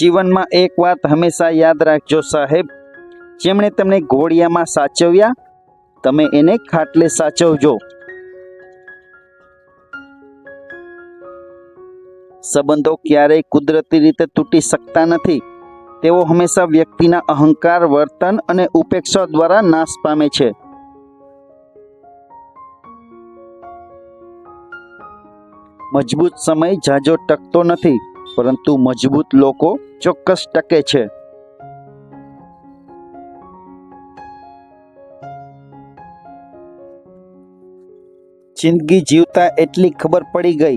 જીવનમાં એક વાત હંમેશા યાદ રાખજો સાહેબ. જેમણે તમને ઘોડિયામાં સાચવ્યા, તમે એને ખાટલે સાચવજો. સંબંધો ક્યારેય કુદરતી રીતે તૂટી શકતા નથી. તેઓ હંમેશા વ્યક્તિના અહંકાર, વર્તન અને ઉપેક્ષા દ્વારા નાશ પામે છે. મજબૂત સમય જાજો ટકતો નથી. પરંતુ મજબૂત લોકો ચોક્કસ ટકે છે. જિંદગી જીવતા એટલી ખબર પડી ગઈ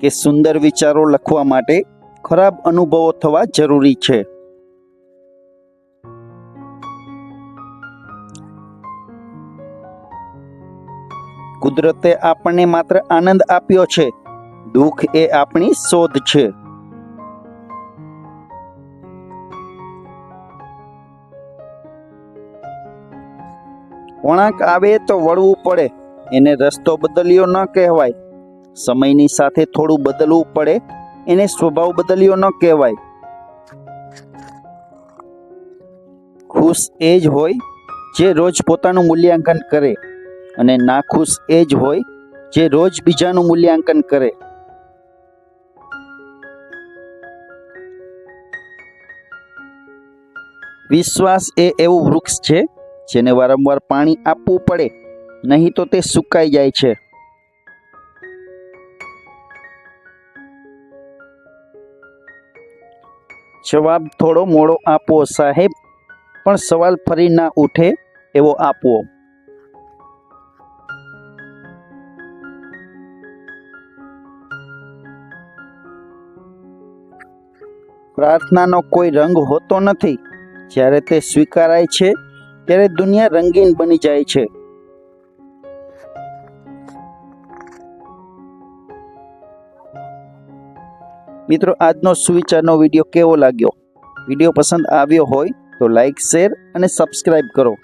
કે સુંદર વિચારો લખવા માટે ખરાબ અનુભવો થવા જરૂરી છે. કુદરતે આપણને માત્ર આનંદ આપ્યો છે. દુઃખ એ આપણી શોધ છે. વળાંક આવે તો વળવું પડે. એને રસ્તો બદલ્યો ન કહેવાય. સમયની સાથે થોડું બદલવું પડે. એને સ્વભાવ બદલ્યો ન કહેવાય. ખુશ એ જ હોય જે રોજ પોતાનું મૂલ્યાંકન કરે અને નાખુશ એ જ હોય જે રોજ બીજાનું મૂલ્યાંકન કરે. વિશ્વાસ એ એવું વૃક્ષ છે જેને વારંવાર પાણી આપવું પડે, નહીં તો તે સુકાઈ જાય છે. જવાબ થોડો મોડો આપો, સાહેબ, પણ સવાલ ફરી ના ઉઠે એવો આપવો. પ્રાર્થનાનો કોઈ રંગ હોતો નથી. જ્યારે તે સ્વીકારાય છે ત્યારે દુનિયા રંગીન બની જાય છે. મિત્રો, આજનો સુવિચારનો વીડિયો કેવો લાગ્યો? વીડિયો પસંદ આવ્યો હોય તો લાઈક, શેર અને સબસ્ક્રાઈબ કરો.